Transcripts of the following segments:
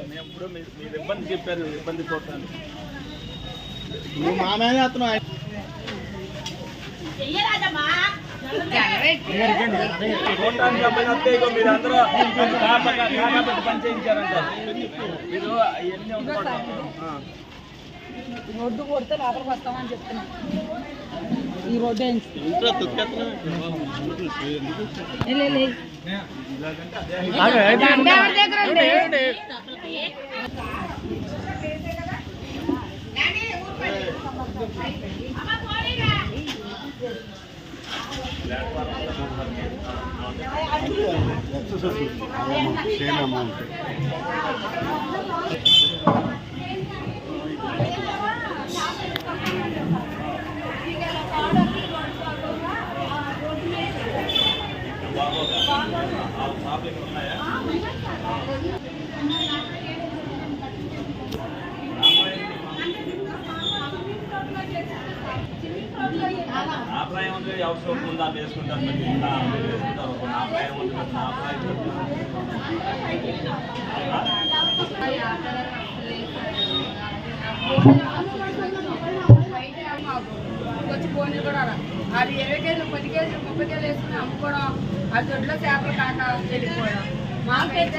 మేము ఎప్పుడు మీరు మీరు ఇబ్బంది చెప్పారు ఇబ్బంది చూడటానికి నువ్వు మామే చేస్తున్నావు చూడటానికి అబ్బాయి వస్తే ఇగో మీరు అందరూ కాపగా కాకపెట్టి పని చేయించారంట మీరు అవన్నీ ఉండకూడదు ఆ. రోడ్డు కొడితే లోపలికి వస్తామని చెప్తున్నాం ఈ రోడ్డు వేయించు. ఇంట్లో సేమ్ అమౌంట్ అభిప్రాయం ఉంది? అవసరం ఉందా వేసుకుంటారు మరి ఉందా? నా అభిప్రాయం నా వచ్చి పోనీ కూడా. అది ఇరవై కేజీలు పది కేజీలు ముప్పై కేజీలు వేసుకుని అమ్ముకోవడం ఆ దొడ్లో చేపలు కాక వెళ్ళిపోవడం మాకైతే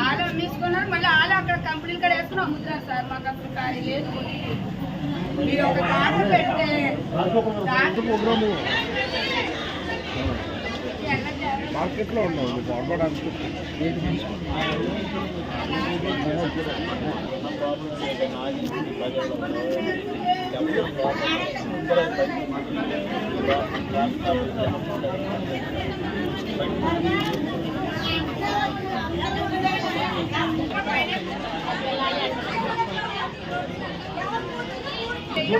ఆలు అమ్మేసుకున్నారు మళ్ళీ ఆలు అక్కడ కంపెనీలు కూడా వేసుకుని అమ్ముతున్నారు సార్ మాకు అప్పుడు ఖాళీ లేదు మీరు ఒక కారణం పెడితే మార్కెట్లో నువ్వు అమ్మడానికి మీ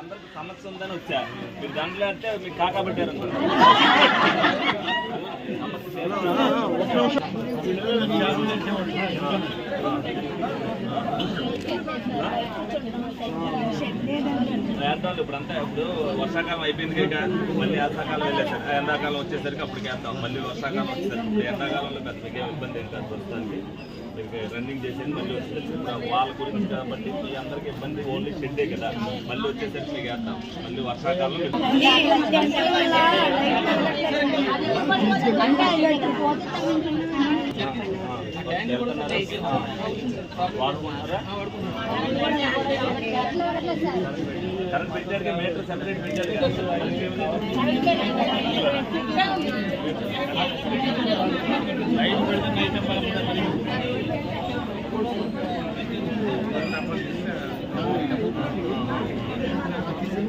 అందరికి సమస్య ఉందని వచ్చా. మీరు దాంట్లో అంటే మీకు కాకా పెట్టారు వేద్దాం ఇప్పుడు అంతా. ఇప్పుడు వర్షాకాలం అయిపోయింది కనుక మళ్ళీ ఎండాకాలం వెళ్ళేసరికి ఎండాకాలం వచ్చేసరికి అప్పటికి వేద్దాం. మళ్ళీ వర్షాకాలం వచ్చేసరికి ఎండాకాలంలో పెద్ద ఇబ్బంది ఏం కాదు ప్రస్తుతానికి. రన్నింగ్ చేసేది మళ్ళీ వచ్చేసరికి వాళ్ళ గురించి కాబట్టి మీ అందరికి ఇబ్బంది ఓన్లీ షెడ్డే కదా. మళ్ళీ వచ్చేసరికి మీకు వేద్దాం మళ్ళీ వర్షాకాలం వాడుకుంటారా కరెంట్ పెట్టారు మీటర్ సెపరేట్ పెట్టారు లైట్ పెడితే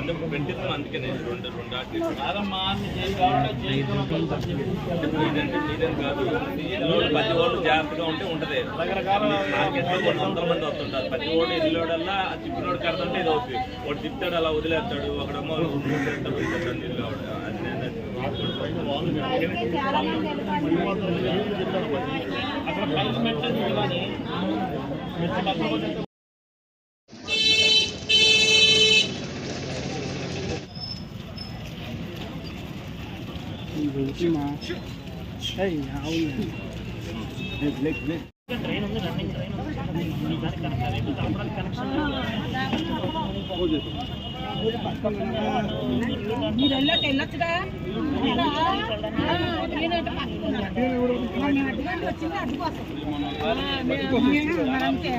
అంటే అందుకనే రెండు రెండు కాదమ్మా కాదు. ఇల్లు ప్రతి వాళ్ళు జాగ్రత్తగా ఉంటే ఉంటది. మార్కెట్లో కొన్ని వందల మంది వస్తుంటారు. ప్రతి ఓడు ఇల్లుడల్లా తిప్పినోడు కడుతుంటే ఇది అవుతుంది వాడు తిప్పాడు అలా వదిలేస్తాడు. వదిలేస్తాడు, నీళ్ళు అది నేను అక్కడ పైన పెట్టదు కానీ Hey, how are you? Leg, leg, leg. మీరు వెళ్ళొచ్చు వెళ్ళొచ్చుగా వచ్చింది అడ్డు కోసం అంతే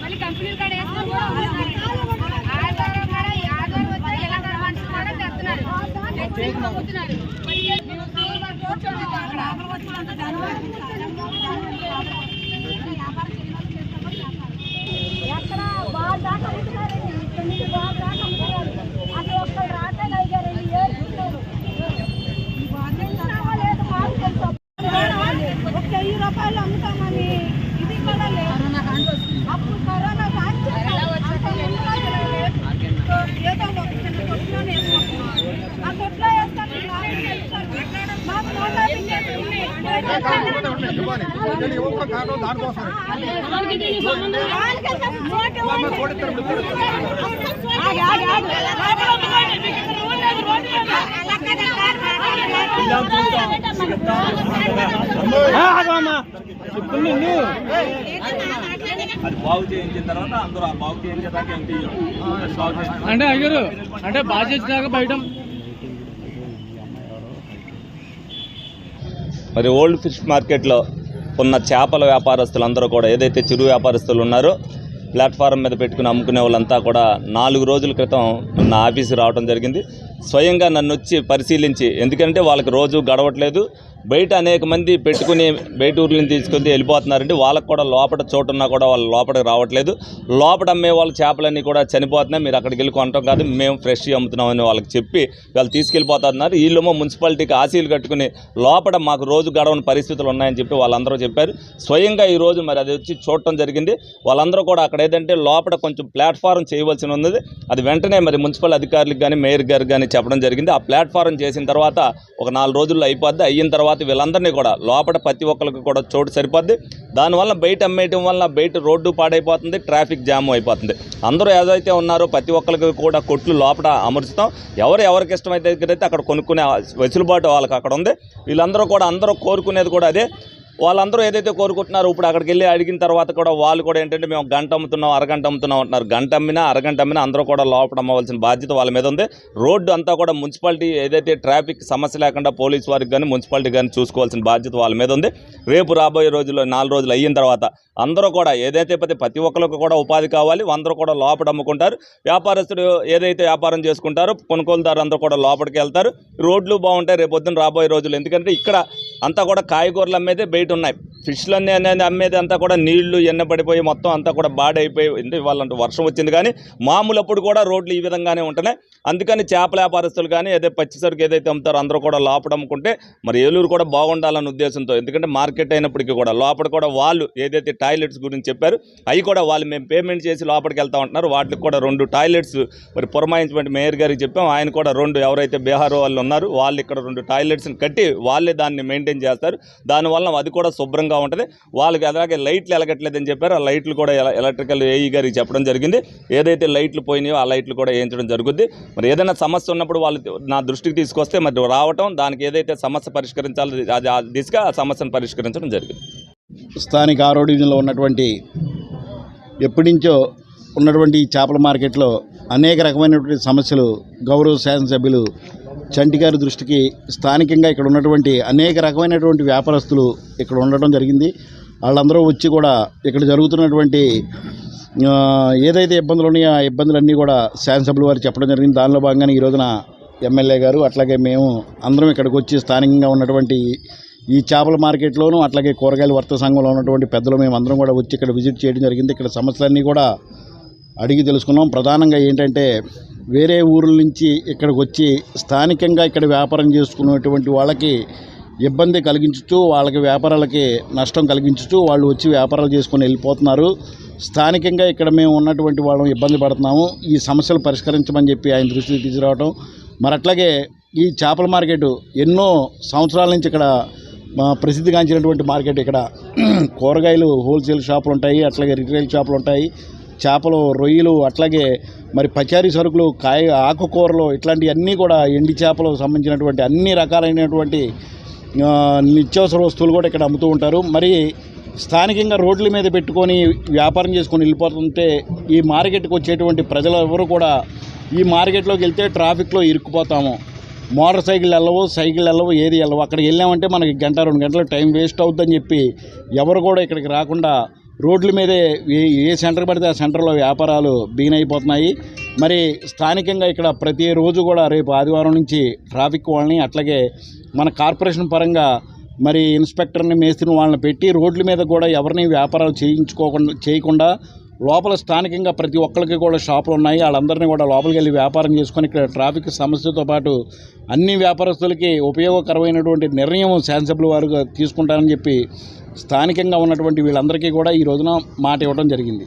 మళ్ళీ కంపెనీలు కాడ వచ్చి ఎలా మనుషులు కూడా తెస్తున్నారు. తెచ్చి అమ్ముతున్నారు. మరి మేము స్కూల్ వరకు కూర్చోండి అక్కడ. ఎక్కడ బాగా దాకా అమ్ముతున్నారండి తొమ్మిది బాగా దాకా అమ్ముతున్నారు అసలు ఒక్కరు రావట్లేదు అయ్యారండి ఏడు చూశారు లేదు మాకు తెలుసు ఒక వెయ్యి రూపాయలు అమ్ముతామని ఇది కూడా లేదు అప్పుడు కరోనా కాంచి అంత ముందు రోజులు లేదు. ఏదో ఒక చిన్న కొట్టులోనే వేసుకుంటున్నాం ఆ కొట్లో వేస్తాను మాకు నోటా అది బాగు చేయించిన తర్వాత అందరూ ఆ బాగు చేయించేదాకా అంటే అయ్యారు అంటే బాధ్యత బయట. మరి ఓల్డ్ ఫిష్ మార్కెట్లో ఉన్న చేపల వ్యాపారస్తులందరూ కూడా ఏదైతే చిరు వ్యాపారస్తులు ఉన్నారో ప్లాట్ఫారం మీద పెట్టుకుని అమ్ముకునే వాళ్ళంతా కూడా నాలుగు రోజుల క్రితం నా ఆఫీసు రావడం జరిగింది. స్వయంగా నన్ను వచ్చి పరిశీలించి ఎందుకంటే వాళ్ళకి రోజు గడవట్లేదు. బయట అనేక మంది పెట్టుకుని బయట ఊర్లను తీసుకొని వెళ్ళిపోతున్నారండి. వాళ్ళకి కూడా లోపల చోటున్నా కూడా వాళ్ళు లోపలికి రావట్లేదు. లోపల అమ్మే వాళ్ళ చేపలన్నీ కూడా చనిపోతున్నాయి. మీరు అక్కడికి వెళ్ళి కొనటం కాదు మేము ఫ్రెష్గా అమ్ముతున్నామని వాళ్ళకి చెప్పి వాళ్ళు తీసుకెళ్ళిపోతున్నారు. వీళ్ళేమో మున్సిపాలిటీకి ఆశీలు కట్టుకుని లోపల మాకు రోజు గడవని పరిస్థితులు ఉన్నాయని చెప్పి వాళ్ళందరూ చెప్పారు. స్వయంగా ఈరోజు మరి అది వచ్చి చూడటం జరిగింది. వాళ్ళందరూ కూడా అక్కడ ఏదంటే లోపల కొంచెం ప్లాట్ఫారం చేయవలసి ఉన్నది. అది వెంటనే మరి మున్సిపల్ అధికారులకు కానీ మేయర్ గారికి కానీ చెప్పడం జరిగింది. ఆ ప్లాట్ఫారం చేసిన తర్వాత ఒక నాలుగు రోజుల్లో అయిపోద్ది. అయిన తర్వాత వీళ్ళందరినీ కూడా లోపల ప్రతి ఒక్కరికి కూడా చోటు సరిపోద్ది. దానివల్ల బయట అమ్మేయటం వల్ల బయట రోడ్డు పాడైపోతుంది ట్రాఫిక్ జామ్ అయిపోతుంది. అందరూ ఏదైతే ఉన్నారో ప్రతి ఒక్కరికి కూడా కొట్లు లోపల అమర్చుతాం ఎవరు ఎవరికి ఇష్టమైతే అయితే అక్కడ కొనుక్కునే వెసులుబాటు వాళ్ళకి అక్కడ ఉంది. వీళ్ళందరూ కూడా అందరూ కోరుకునేది కూడా అదే. వాళ్ళందరూ ఏదైతే కోరుకుంటున్నారో ఇప్పుడు అక్కడికి వెళ్ళి అడిగిన తర్వాత కూడా వాళ్ళు కూడా ఏంటంటే మేము గంట అమ్ముతున్నాం అరగంట అమ్ముతున్నాం అంటున్నారు. గంట అమ్మినా అరగంట అమ్మినా అందరూ కూడా లోపల అమ్మవలసిన బాధ్యత వాళ్ళ మీద ఉంది. రోడ్డు అంతా కూడా మున్సిపాలిటీ ఏదైతే ట్రాఫిక్ సమస్య లేకుండా పోలీస్ వారికి కానీ మున్సిపాలిటీ కానీ చూసుకోవాల్సిన బాధ్యత వాళ్ళ మీద ఉంది. రేపు రాబోయే రోజుల్లో నాలుగు రోజులు అయిన తర్వాత అందరూ కూడా ఏదైతే ప్రతి ప్రతి ఒక్కరికి కూడా ఉపాధి కావాలి అందరూ కూడా లోపల అమ్ముకుంటారు. వ్యాపారస్తుడు ఏదైతే వ్యాపారం చేసుకుంటారో కొనుగోలుదారు అందరూ కూడా లోపలికి వెళ్తారు. రోడ్లు బాగుంటాయి రేపొద్దున రాబోయే రోజులు. ఎందుకంటే ఇక్కడ అంతా కూడా కాయగూరలు అమ్మేదే బయట ఉన్నాయి. ఫిష్లు అనేది అమ్మేది అంతా కూడా నీళ్ళు ఎన్న పడిపోయి మొత్తం అంతా కూడా బాడైపోయి అంటే ఇవాళ వర్షం వచ్చింది కానీ మామూలు అప్పుడు కూడా రోడ్లు ఈ విధంగానే ఉంటున్నాయి అందుకని చేపల వ్యాపారస్తులు కానీ అదే పచ్చి సరుకు ఏదైతే అమ్ముతారో అందరూ కూడా లోపల అమ్ముకుంటే మరి ఏలూరు కూడా బాగుండాలన్న ఉద్దేశంతో. ఎందుకంటే మార్కెట్ అయినప్పటికీ కూడా లోపల కూడా వాళ్ళు ఏదైతే టాయిలెట్స్ గురించి చెప్పారు అవి కూడా వాళ్ళు మేము పేమెంట్ చేసి లోపలికి వెళ్తా ఉంటున్నారు. వాటికి కూడా రెండు టాయిలెట్స్ మరి పురమాయించమంటే మేయర్ గారికి చెప్పాం. ఆయన కూడా రెండు ఎవరైతే బీహార్ వాళ్ళు ఉన్నారు వాళ్ళు ఇక్కడ రెండు టాయిలెట్స్ని కట్టి వాళ్ళే దాన్ని మెయింటైన్ చేస్తారు. దానివల్ల అది కూడా శుభ్రంగా ఉంటుంది. వాళ్ళకి అలాగే లైట్లు ఎలగట్లేదని చెప్పారు. ఆ లైట్లు కూడా ఎలక్ట్రికల్ ఏఈ గారికి చెప్పడం జరిగింది. ఏదైతే లైట్లు పోయినాయో ఆ లైట్లు కూడా వేయించడం జరుగుద్ది. మరి ఏదైనా సమస్య ఉన్నప్పుడు వాళ్ళు నా దృష్టికి తీసుకొస్తే మరి రావటం దానికి ఏదైతే సమస్య పరిష్కరించాలో అది ఆ దిశగా ఆ సమస్యను పరిష్కరించడం జరిగింది. స్థానిక ఆరో డివిజన్లో ఉన్నటువంటి ఎప్పటి నుంచో ఉన్నటువంటి ఈ చేపల మార్కెట్లో అనేక రకమైనటువంటి సమస్యలు గౌరవ శాసనసభ్యులు చంటి గారి దృష్టికి స్థానికంగా ఇక్కడ ఉన్నటువంటి అనేక రకమైనటువంటి వ్యాపారస్తులు ఇక్కడ ఉండటం జరిగింది. వాళ్ళందరూ వచ్చి కూడా ఇక్కడ జరుగుతున్నటువంటి ఏదైతే ఇబ్బందులు ఉన్నాయో ఆ ఇబ్బందులన్నీ కూడా శాసనసభ్యుల వారు చెప్పడం జరిగింది. దానిలో భాగంగానే ఈ రోజున ఎమ్మెల్యే గారు అట్లాగే మేము అందరం ఇక్కడికి వచ్చి స్థానికంగా ఉన్నటువంటి ఈ చేపల మార్కెట్లోనూ అట్లాగే కూరగాయల వర్త సంఘంలో ఉన్నటువంటి పెద్దలు మేము అందరం కూడా వచ్చి ఇక్కడ విజిట్ చేయడం జరిగింది. ఇక్కడ సమస్యలన్నీ కూడా అడిగి తెలుసుకున్నాం. ప్రధానంగా ఏంటంటే వేరే ఊర్ల నుంచి ఇక్కడికి వచ్చి స్థానికంగా ఇక్కడ వ్యాపారం చేసుకున్నటువంటి వాళ్ళకి ఇబ్బంది కలిగించుతూ వాళ్ళకి వ్యాపారాలకి నష్టం కలిగించుతూ వాళ్ళు వచ్చి వ్యాపారాలు చేసుకొని వెళ్ళిపోతున్నారు. స్థానికంగా ఇక్కడ మేము ఉన్నటువంటి వాళ్ళం ఇబ్బంది పడుతున్నాము. ఈ సమస్యలు పరిష్కరించమని చెప్పి ఆయన దృష్టికి తీసుకురావడం మరి అట్లాగే ఈ చేపల మార్కెట్ ఎన్నో సంవత్సరాల నుంచి ఇక్కడ ప్రసిద్ధిగాంచినటువంటి మార్కెట్ ఇక్కడ. కూరగాయలు హోల్సేల్ షాపులు ఉంటాయి అట్లాగే రిటైల్ షాపులు ఉంటాయి. చేపలు రొయ్యలు అట్లాగే మరి పచారీ సరుకులు కాయ ఆకుకూరలు ఇట్లాంటివన్నీ కూడా ఎండి చేపలకు సంబంధించినటువంటి అన్ని రకాలైనటువంటి నిత్యావసర వస్తువులు కూడా ఇక్కడ అమ్ముతూ ఉంటారు. మరి స్థానికంగా రోడ్ల మీద పెట్టుకొని వ్యాపారం చేసుకొని వెళ్ళిపోతుంటే ఈ మార్కెట్కి వచ్చేటువంటి ప్రజలు ఎవరు కూడా ఈ మార్కెట్లోకి వెళ్తే ట్రాఫిక్లో ఇరుక్కుపోతాము. మోటార్ సైకిల్ వెళ్ళవు సైకిల్ వెళ్ళవు ఏది వెళ్ళవు. అక్కడికి వెళ్ళామంటే మనకి గంట రెండు గంటలు టైం వేస్ట్ అవుతుందని చెప్పి ఎవరు కూడా ఇక్కడికి రాకుండా రోడ్ల మీదే ఏ సెంటర్ పడితే ఆ సెంటర్లో వ్యాపారాలు బిగిన్ అయిపోతున్నాయి మరి స్థానికంగా ఇక్కడ ప్రతిరోజు కూడా రేపు ఆదివారం నుంచి ట్రాఫిక్ వాళ్ళని అట్లాగే మన కార్పొరేషన్ పరంగా మరి ఇన్స్పెక్టర్ని మేస్త్రిని వాళ్ళని పెట్టి రోడ్ల మీద కూడా ఎవరిని వ్యాపారాలు చేయించుకోకుండా చేయకుండా లోపల స్థానికంగా ప్రతి ఒక్కరికి కూడా షాపులు ఉన్నాయి. వాళ్ళందరినీ కూడా లోపలికి వెళ్ళి వ్యాపారం చేసుకొని ఇక్కడ ట్రాఫిక్ సమస్యతో పాటు అన్ని వ్యాపారస్తులకి ఉపయోగకరమైనటువంటి నిర్ణయం శాసనసభ్యుల వారు తీసుకుంటారని చెప్పి స్థానికంగా ఉన్నటువంటి వీళ్ళందరికీ కూడా ఈ రోజున మాట ఇవ్వడం జరిగింది.